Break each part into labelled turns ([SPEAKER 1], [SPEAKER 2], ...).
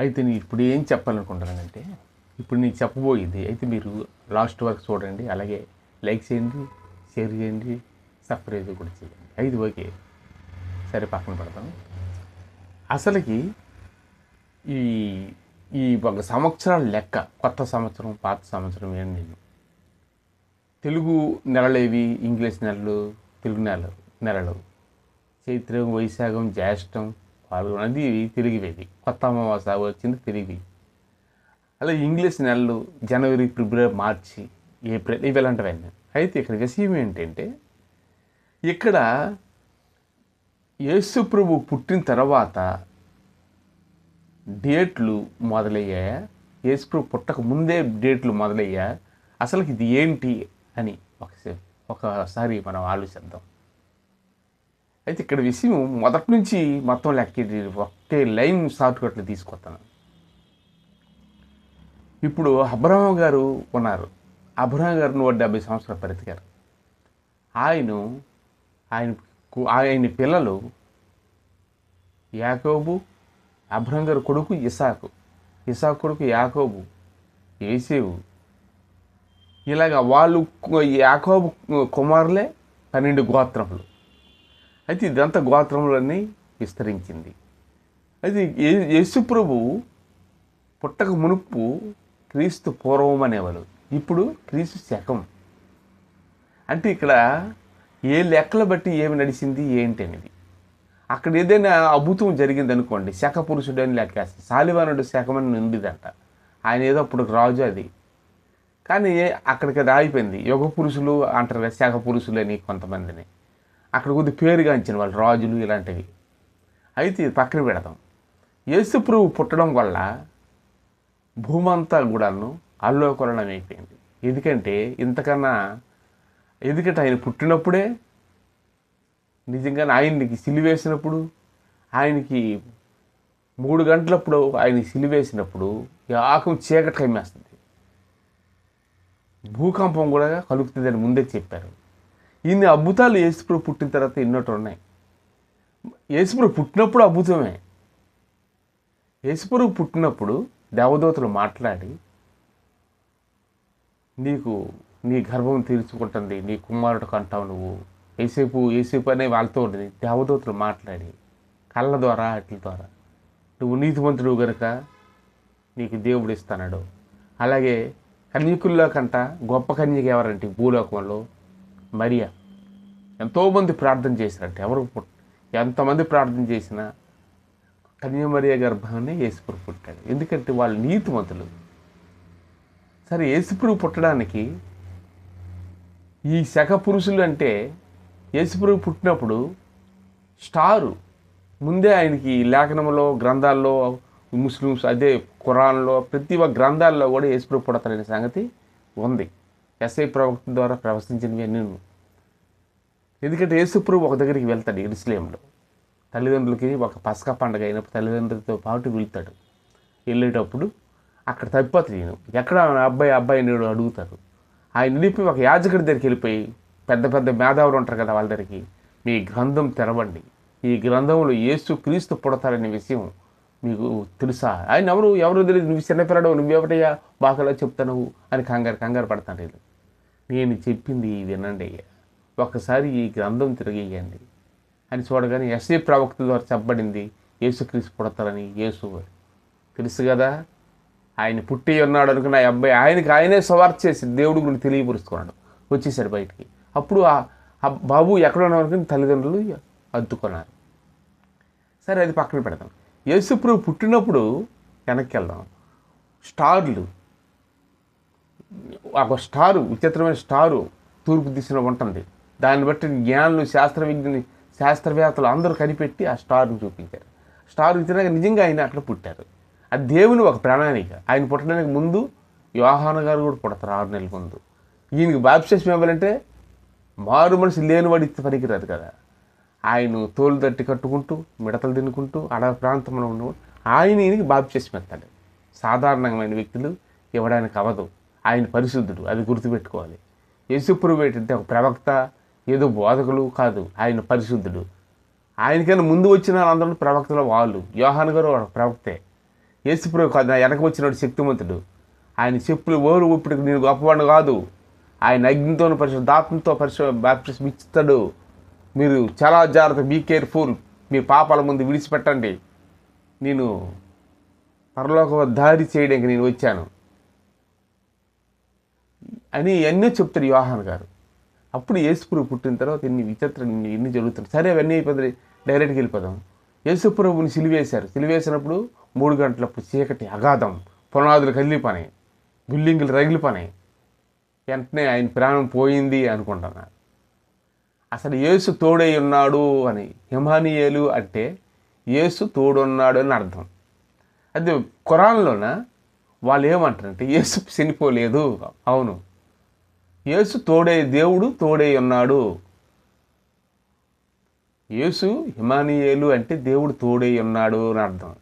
[SPEAKER 1] అయితే నేను ఇప్పుడు ఏం చెప్పాలనుకుంటున్నానంటే ఇప్పుడు నేను చెప్పబోయేది అయితే మీరు లాస్ట్ వరకు చూడండి అలాగే లైక్ చేయండి షేర్ చేయండి సబ్స్క్రైబ్ కూడా చేయండి. ఐదు ఓకే. సరే పక్కన పెడతాను అసలుకి ఈ ఈ ఒక సంవత్సరాల లెక్క కొత్త సంవత్సరం పాత సంవత్సరం ఏం నేను తెలుగు నెలలేవి ఇంగ్లీష్ నెలలు తెలుగు నెలలు నెలలు. చైత్రం వైశాఖం జ్యేష్టం పాల్గొన అది తెలుగువేది కొత్త అమావాస వచ్చింది తెలుగు అలా ఇంగ్లీష్ నెలలు జనవరి ఫిబ్రవరి మార్చి ఏప్రిల్ ఇవి ఇలాంటివన్నీ అయితే ఇక్కడ విషయం ఏంటంటే ఇక్కడ యేసు ప్రభు పుట్టిన తర్వాత డేట్లు మొదలయ్యాయా? యేసు ప్రభు పుట్టక ముందే డేట్లు మొదలయ్యా అసలు ఇది ఏంటి అని ఒకసారి ఒకసారి మనం ఆలోచిద్దాం. అయితే ఇక్కడ విషయం మొదటి నుంచి మొత్తం లెక్క ఒకే లైన్ షార్ట్కట్లు తీసుకొస్తాను. ఇప్పుడు అబ్రహం గారు ఉన్నారు. అబ్రహం గారు నూట డెబ్బై సంవత్సరాలు బ్రతికారు ఆయన ఆయన ఆయన పిల్లలు యాకోబు అబ్రహం గారు కొడుకు ఇసాకు. ఇసాకు కొడుకు యాకోబు ఏసేవు. ఇలాగ వాళ్ళు యాకోబు కుమారులే పన్నెండు గోత్రములు. అయితే ఇదంతా గోత్రములన్నీ విస్తరించింది. అయితే ఏ- యేసు ప్రభు పుట్టక మునుపు క్రీస్తు పూర్వం అనేవాళ్ళు ఇప్పుడు క్రీస్తు శకం. అంటే ఇక్కడ ఏ లెక్కలు బట్టి ఏమి నడిచింది ఏంటి అనేది. అక్కడ ఏదైనా అభుతం జరిగింది అనుకోండి శక పురుషుడు అని లెక్కేస్తాడు సాలివానుడు శకమని నిండిదంట. ఆయన ఏదో అప్పుడు రాజు అది. కానీ అక్కడికి అది ఆగిపోయింది. యుగ పురుషులు అంటారు కదా శాఖ పురుషులు అని కొంతమందిని. అక్కడ కొద్ది పేరుగాంచిన వాళ్ళు రాజులు ఇలాంటివి. అయితే ఇది పక్కన పెడతాం యేసు ప్రభు పుట్టడం వల్ల భూమంతా కూడాను అల్లోకరణం అయిపోయింది. ఎందుకంటే ఇంతకన్నా ఎందుకంటే ఆయన పుట్టినప్పుడే నిజంగానే ఆయనకి సిలివేసినప్పుడు ఆయనకి మూడు గంటలప్పుడు ఆయన సిలివేసినప్పుడు ఈ ఆకం చీకటి కమ్మేస్తుంది. భూకంపం కూడా కలుగుతుందని ముందే చెప్పారు. ఇన్ని అద్భుతాలు యేసుప్రభు పుట్టిన తర్వాత ఎన్నోటి ఉన్నాయి? యేసుప్రభు పుట్టినప్పుడు అద్భుతమే. యేసుప్రభు పుట్టినప్పుడు దేవదూతలు మాట్లాడి నీకు నీ గర్భం తీర్చుకుంటుంది నీ కుమారుడు కంటావు నువ్వు. ఏసేపు ఏసేపు అనే వాళ్ళతో ఉండేది దేవదూతలు మాట్లాడి కళ్ళ ద్వారా అట్ల ద్వారా నువ్వు నీతిమంతుడు గనుక నీకు దేవుడు ఇస్తాడు. అలాగే కన్యకుల్లో కంట గొప్ప కన్యక ఎవరంటే భూలోకంలో మరియా ఎంతోమంది ప్రార్థన చేశారంట. ఎవరు పుట్ ఎంతమంది ప్రార్థన చేసినా కన్యమరియ గర్భాన్ని యేసుప్రభు పుట్టాడు. ఎందుకంటే వాళ్ళు నీతిమంతులు. సరే యేసుప్రభు పుట్టడానికి ఈ శక పురుషులు అంటే యేసుప్రభు పుట్టినప్పుడు స్టారు. ముందే ఆయనకి లేఖనంలో గ్రంథాల్లో ముస్లిమ్స్ అదే ఖురాన్లో ప్రతి ఒక్క గ్రంథాల్లో కూడా యేసుప్రభు పుడతారనే సంగతి ఉంది. ఎస్ఐ ప్రవక్త ద్వారా ప్రవశించినవి నేను ఎందుకంటే యేసుప్రభు ఒక దగ్గరికి వెళ్తాడు ఇరుసలేంలో తల్లిదండ్రులకి ఒక పసక పండగ అయినప్పుడు తల్లిదండ్రులతో పాటు వెళ్తాడు. వెళ్ళేటప్పుడు అక్కడ తప్పిపోతుంది నేను ఎక్కడ ఆ అబ్బాయి అబ్బాయి నేడు అడుగుతారు. ఆయన నిలిపి ఒక యాజకుడి దగ్గరికి వెళ్ళిపోయి పెద్ద పెద్ద మేధావులు ఉంటారు కదా వాళ్ళ దగ్గరికి మీ గ్రంథం తెరవండి. ఈ గ్రంథంలో యేసు క్రీస్తు పుడతారనే విషయం మీకు తెలుసా? ఆయన ఎవరు ఎవరు తెలియదు? నువ్వు చిన్నపిల్లడు నువ్వెవటయ్యా బాకలా చెప్తాను అని కంగారు కంగారు పడతాను లేదు నేను చెప్పింది వినండి. అయ్యా ఒకసారి ఈ గ్రంథం తిరిగేయండి. అని చూడగానే ఎస్ఏ ప్రవక్త ద్వారా చెప్పబడింది యేసుక్రీస్తు పుడతారని యేసు. తెలుసు కదా ఆయన పుట్టి ఉన్నాడు అనుకున్న ఆ అబ్బాయి ఆయనకి ఆయనే సవార్ చేసి దేవుడి గురించి తెలియపరుచుకున్నాడు వచ్చేసాడు బయటికి. అప్పుడు ఆ బాబు ఎక్కడ ఉన్నాడు అనుకుని తల్లిదండ్రులు అద్దుకున్నారు. సరే అది పక్కన పెడదాం. యేసుప్రభు పుట్టినప్పుడు వెనక్కి వెళ్దాం. స్టార్లు ఒక స్టారు విచిత్రమైన స్టారు తూర్పు దిశలో ఉంటుంది. దాన్ని బట్టి జ్ఞానులు శాస్త్రవిజ్ఞని శాస్త్రవేత్తలు అందరూ కనిపెట్టి ఆ స్టార్ని చూపించారు. స్టార్ ఇచ్చినాక నిజంగా ఆయన అక్కడ పుట్టారు. ఆ దేవుని ఒక ప్రణాళిక. ఆయన పుట్టడానికి ముందు యోహాన గారు కూడా పుడతారు ఆరు నెలల ముందు. ఈయనకి బాప్సేసం ఇవ్వాలంటే మారు మనిషి లేనివాడి పనికిరాదు కదా. ఆయన తోలు తట్టి కట్టుకుంటూ మిడతలు తినుకుంటూ అడవి ప్రాంతంలో ఉండవు. ఆయన ఈయనకి బాప్సేసం ఇస్తాడు. సాధారణమైన వ్యక్తులు ఇవ్వడానికి అవ్వదు. ఆయన పరిశుద్ధుడు అది గుర్తుపెట్టుకోవాలి. యేసుప్రభు ఏంటంటే ఒక ప్రవక్త ఏదో బోధకులు కాదు ఆయన పరిశుద్ధుడు. ఆయనకైనా ముందు వచ్చిన వాళ్ళందరూ ప్రవక్తలు వాళ్ళు. యోహాన్ గారు ఒక ప్రవక్తే. యేసుప్రభు కాదు నా వెనక వచ్చినాడు శక్తిమంతుడు. ఆయన చెప్పులు ఓరు ఇప్పుడు నేను గొప్పవాడు కాదు. ఆయన అగ్నితో పరిశుద్ధాత్మతో పరిశు బాప్టిజం ఇస్తాడు మీరు చాలా జాగ్రత్త బీ కేర్ఫుల్ మీ పాపాల ముందు విడిచిపెట్టండి. నేను పరలోక దారి చేయడానికి నేను వచ్చాను. అని ఇవన్నీ చెప్తారు యోహాన్ గారు. అప్పుడు యేసుప్రభు పుట్టిన తర్వాత ఇన్ని విచిత్రం ఇన్ని- జరుగుతున్నాయి. సరే అవన్నీ అయిపోతుంది డైరెక్ట్గా వెళ్ళిపోదాం. యేసుప్రభుని సిలివేశారు. సిలివేసినప్పుడు మూడు గంటలప్పుడు చీకటి అగాధం పునాదులు కదిలిపోయి బిల్డింగులు రగిలిపోయి వెంటనే ఆయన ప్రాణం పోయింది అనుకుంటున్నారు. అసలు యేసు తోడై ఉన్నాడు అని హిమానియేలు అంటే యేసు తోడున్నాడు అని అర్థం. అది ఖురాన్లోన? వాళ్ళు ఏమంటారంటే యేసు చనిపోలేదు. అవును. యేసు తోడే దేవుడు తోడై ఉన్నాడు. యేసు హిమానియేలు అంటే దేవుడు తోడై ఉన్నాడు అని అర్థం.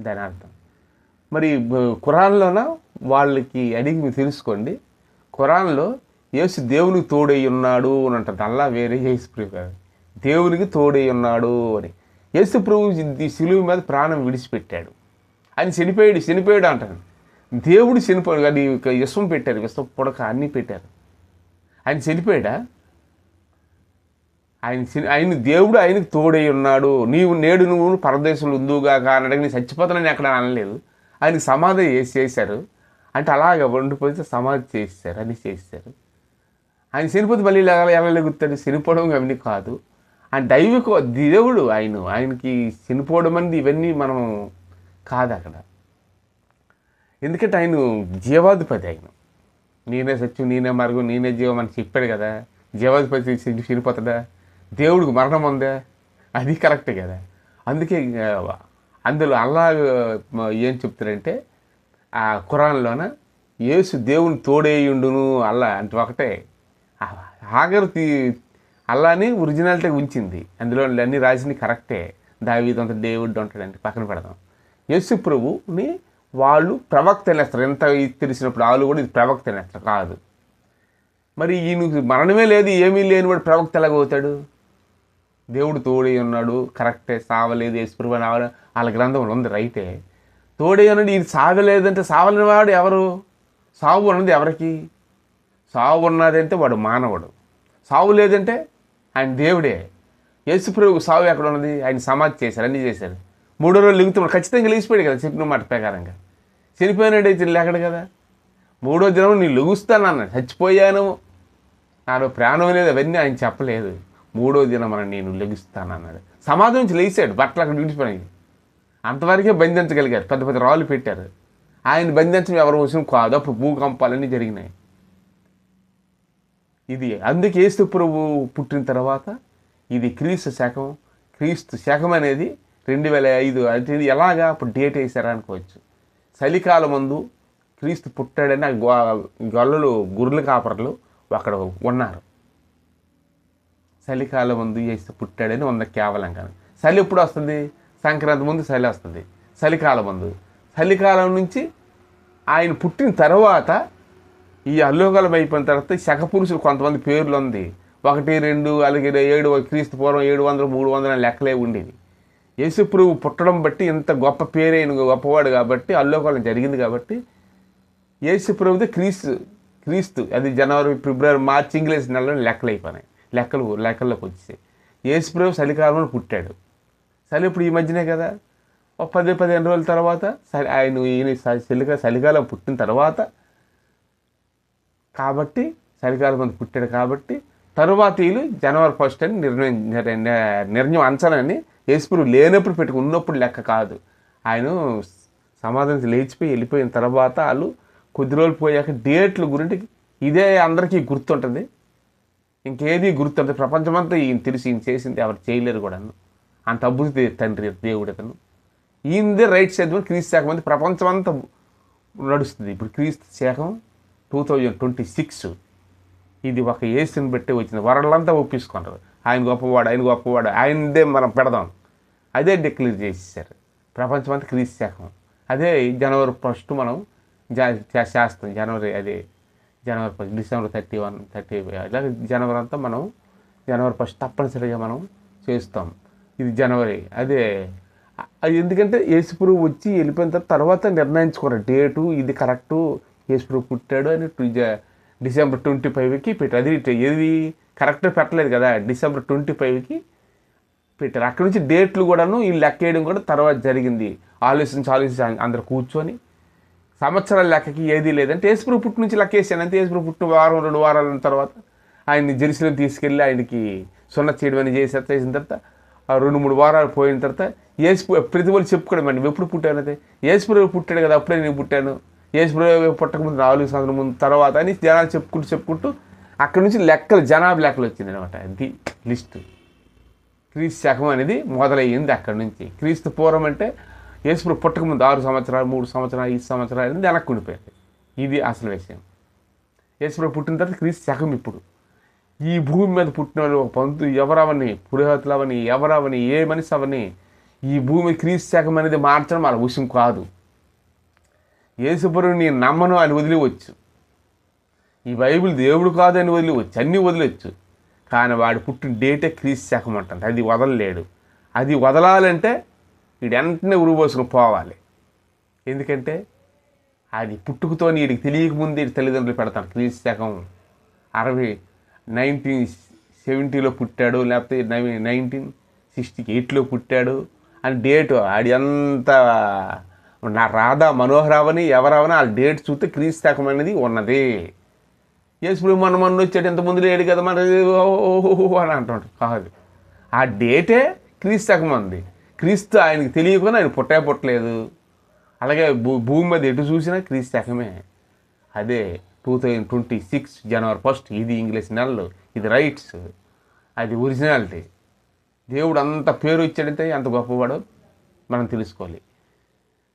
[SPEAKER 1] దాని అర్థం. మరి ఖురాన్లోన వాళ్ళకి అడిగి మీరు తెలుసుకోండి. ఖురాన్లో యేసు దేవునికి తోడై ఉన్నాడు అని అంటుంది అల్లా వేరే యేసు ప్రభు దేవునికి తోడై ఉన్నాడు అని. యేసు ప్రభు ఈ సిలువు మీద ప్రాణం విడిచిపెట్టాడు. ఆయన చనిపోయాడు చనిపోయాడు అంటాను దేవుడు చనిపోయాడు కానీ ఇక విశ్వం పెట్టారు విశ్వం పుడక అన్నీ పెట్టారు. ఆయన చనిపోయాడా? ఆయన ఆయన దేవుడు ఆయనకు తోడై ఉన్నాడు. నీవు నేడు నువ్వు పరదేశంలో ఉందుగా కానడానికి నేను చచ్చిపోతానని ఎక్కడ అనలేదు. ఆయన సమాధి చేసి చేశారు. అంటే అలాగ వండిపోతే సమాధి చేశారు అని చేశారు. ఆయన చనిపోతే మళ్ళీ ఎలా ఎలాగుతాడు చనిపోవడం అవన్నీ కాదు. ఆయన దైవిక దేవుడు ఆయన ఆయనకి చనిపోవడం అనేది ఇవన్నీ మనం కాదు అక్కడ. ఎందుకంటే ఆయన జీవాధిపతి ఆయన. నేనే సత్యం నేనే మార్గం నేనే జీవం అని చెప్పాడు కదా. జీవాధిపతి చని- చనిపోతాడా? దేవుడికి మరణం ఉందా? అది కరెక్టే కదా. అందుకే అందులో అల్లా ఏం చెప్తారంటే ఆ ఖురాన్లోన యేసు దేవుని తోడేయుండును అల్లా అంటే ఒకటే. ఆగరు తీ అల్లాని ఒరిజినాలిటీ ఉంచింది. అందులో అన్ని రాసింది కరెక్టే దావీదు దేవుడు ఉంటాడంటే పక్కన పెడదాం. యేసు ప్రభుని వాళ్ళు ప్రవక్త అనేస్తారు ఎంత తెలిసినప్పుడు వాళ్ళు కూడా ఇది ప్రవక్త అనేస్తారు కాదు. మరి ఈయన మరణమే లేదు ఏమీ లేని వాడు ప్రవక్త ఎలాగవుతాడు దేవుడు తోడై ఉన్నాడు కరెక్టే సావలేదు యేసుప్రభు అని వాళ్ళ గ్రంథంలో ఉంది రైటే. తోడై ఉన్నాడు ఈయన సావలేదంటే సావలేని వాడు ఎవరు? సావు ఉన్నది ఎవరికి? సావు ఉన్నదంటే వాడు మానవుడు. సావు లేదంటే ఆయన దేవుడే. యేసుప్రభుకు సావు ఎక్కడ ఉన్నది? ఆయన సమాధి చేశారు అన్నీ చేశారు. మూడో రోజులు లిగుతున్నాడు ఖచ్చితంగా లేచిపోయాడు కదా చెప్పిన మాట ప్రకారంగా. చనిపోయినాడైతే లేకడు కదా. మూడో దినం నేను లెగుస్తానన్న చచ్చిపోయాను. నాలో ప్రాణం లేదు అవన్నీ ఆయన చెప్పలేదు. మూడో దినం అని నేను లెగుస్తానన్నాడు సమాధి నుంచి లేచాడు బట్టలు అక్కడ విడిచిపోయినాయి. అంతవరకే బంధించగలిగారు పెద్ద పెద్ద రాళ్ళు పెట్టారు. ఆయన బంధించడం ఎవరు వచ్చిన కాదు అప్పుడు భూకంపాలన్నీ జరిగినాయి. ఇది అందుకే యేసు ప్రభు పుట్టిన తర్వాత ఇది క్రీస్తు శకం క్రీస్తు శకం అనేది రెండు వేల ఐదు అంటే ఇది ఎలాగా? అప్పుడు డేట్ వేసారా అనుకోవచ్చు చలికాలం ముందు క్రీస్తు పుట్టాడని ఆ గొ- గొల్లలు గుర్రెల కాపర్లు అక్కడ ఉన్నారు. చలికాలం ముందు చేస్తే పుట్టాడని ఉంది కేవలం కానీ చలి ఎప్పుడు వస్తుంది? సంక్రాంతి ముందు చలి వస్తుంది. చలికాలం ముందు. చలికాలం నుంచి ఆయన పుట్టిన తర్వాత ఈ అల్లోకలం అయిపోయిన తర్వాత శక పురుషులు కొంతమంది పేర్లు ఉంది. ఒకటి రెండు అలాగే ఏడు క్రీస్తు పూర్వం ఏడు వందలు మూడు వందలు లెక్కలే ఉండేది యేసుప్రభు పుట్టడం బట్టి ఇంత గొప్ప పేరైన గొప్పవాడు కాబట్టి అల్లోకాలం జరిగింది కాబట్టి యేసుప్రభుది క్రీస్తు క్రీస్తు. అది జనవరి ఫిబ్రవరి మార్చి ఇంగ్లీష్ నెలలో లెక్కలు అయిపోయినాయి. లెక్కలు లెక్కల్లోకి వచ్చేసాయి యేసుప్రభు చలికాలంలో పుట్టాడు. చలి ఇప్పుడు ఈ మధ్యనే కదా. ఒక పది పదిహేను రోజుల తర్వాత సరే ఆయన ఈయన చ- చలికాలం పుట్టిన తర్వాత కాబట్టి చలికాలం మంది పుట్టాడు కాబట్టి తరువాత వీళ్ళు జనవరి ఫస్ట్ అని నిర్ణయం నిర్ణయం అంచనని యేసుప్రభు లేనప్పుడు పెట్టుకు ఉన్నప్పుడు లెక్క కాదు. ఆయన సమాధానం లేచిపోయి వెళ్ళిపోయిన తర్వాత వాళ్ళు కొద్ది రోజులు పోయాక డేట్ల గురించి ఇదే అందరికీ గుర్తుంటుంది. ఇంకేది గుర్తుంటుంది ప్రపంచమంతా ఈయన తెలిసి ఈయన చేసింది ఎవరు చేయలేరు కూడాను. అంత అద్భుత తండ్రి దేవుడు అతను. ఈయనదే రైట్ సైడ్ క్రీస్తు శాఖం మంది ప్రపంచమంతా నడుస్తుంది. ఇప్పుడు క్రీస్తు శాఖం టూ థౌజండ్ ట్వంటీ సిక్స్ ఇది ఒక ఏసుని బట్టి వచ్చింది వరలంతా ఒప్పించుకుంటారు ఆయన గొప్పవాడు ఆయన గొప్పవాడు ఆయనదే మనం పెడదాం. అదే డిక్లేర్ చేసేసారు ప్రపంచమంతా క్రీస్తు శాఖం. అదే జనవరి ఫస్ట్ మనం జా- చే- చేస్తాం జనవరి అదే జనవరి first December thirty one thirty ఇలా జనవరి అంతా మనం జనవరి ఫస్ట్ తప్పనిసరిగా మనం చేస్తాం. ఇది జనవరి అదే అది ఎందుకంటే యేసుప్రభు వచ్చి వెళ్ళిపోయిన తర్వాత తర్వాత నిర్ణయించుకోరు. డేటు ఇది కరెక్టు యేసుప్రభు పుట్టాడు అని డిసెంబర్ ట్వంటీ ఫైవ్కి పెట్టారు. అది ఏది? కరెక్ట్ పెట్టలేదు కదా డిసెంబర్ ట్వంటీ ఫైవ్కి పెట్టారు. అక్కడి నుంచి డేట్లు కూడాను ఈ లెక్క వేయడం కూడా తర్వాత జరిగింది. ఆలోచించి ఆలోచించి అందరు కూర్చొని సంవత్సరాల లెక్కకి ఏదీ లేదంటే యేసుప్రభు పుట్టు నుంచి లెక్క వేసాను అంటే యేసుప్రభు పుట్టిన వారం రెండు వారాల తర్వాత ఆయన్ని జెరూసలేం తీసుకెళ్ళి ఆయనకి సున్న చేయడం అని చేసి చేసిన తర్వాత ఆ రెండు మూడు వారాలు పోయిన తర్వాత యేసు ప్రతి వాళ్ళు చెప్పుకోవడం అండి. ఎప్పుడు పుట్టాను అయితే యేసుప్రభు పుట్టాడు కదా? అప్పుడే నేను పుట్టాను. యేసుప్రభు పుట్టక ముందు నాలుగు సంవత్సరం ముందు తర్వాత అని జనాలు చెప్పుకుంటూ చెప్పుకుంటూ అక్కడ నుంచి లెక్కలు జనాభా లెక్కలు వచ్చింది అనమాట ది లిస్టు. క్రీస్తు శకం అనేది మొదలయ్యింది అక్కడి నుంచి. క్రీస్తు పూర్వం అంటే యేసుప్రభు పుట్టక ముందు ఆరు సంవత్సరాలు మూడు సంవత్సరాలు ఐదు సంవత్సరాలు అనేది వెనక్కి ఉండిపోయింది. ఇది అసలు విషయం. యేసుప్రభు పుట్టిన తర్వాత క్రీస్తు శకం ఇప్పుడు. ఈ భూమి మీద పుట్టిన వాళ్ళు ఒక పంతు ఎవరవని పురోహితులు అవని ఎవరవని ఏ మనిషి అవని ఈ భూమి క్రీస్తు శకం అనేది మార్చడం వాళ్ళ విషయం కాదు. యేసుప్రభుని నమ్మను అని వదిలివచ్చు. ఈ బైబిల్ దేవుడు కాదని వదిలివచ్చు అన్నీ వదిలేచ్చు. కానీ వాడు పుట్టిన డేటే క్రీస్తు శకం అంటుంది అది వదలలేడు. అది వదలాలంటే వీడు వెంటనే ఉరుబోసుకుని పోవాలి. ఎందుకంటే అది పుట్టుకతో వీడికి తెలియకముందే వీడి తల్లిదండ్రులు పెడతాను క్రీస్తు శకం అరవై నైన్టీన్ సెవెంటీలో పుట్టాడు లేకపోతే నైన్టీన్ సిక్స్టీ ఎయిట్లో పుట్టాడు. అని డేట్ ఆడి అంత నా రాధా మనోహరావని ఎవరవని ఆ డేట్ చూస్తే క్రీస్తు శకం అనేది ఉన్నది. యేసుప్రభు మన మొన్న వచ్చాడు ఇంత ముందు లేడు కదా మన ఓహో అని అంటాడు కాదు. ఆ డేటే క్రీస్తు శకం క్రీస్తు ఆయనకి తెలియకుండా ఆయన పుట్టే పుట్టలేదు. అలాగే భూ భూమి మీద ఎటు చూసినా క్రీస్తుకమే అదే టూ థౌజండ్ ట్వంటీ సిక్స్ జనవరి ఫస్ట్ ఇది ఇంగ్లీష్ నెలలు ఇది రైట్స్ అది ఒరిజినాలిటీ. దేవుడు అంత పేరు ఇచ్చాడంటే ఎంత గొప్పవాడో మనం తెలుసుకోవాలి.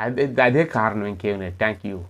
[SPEAKER 1] అదే అదే కారణం ఇంకేమీ థ్యాంక్ యూ.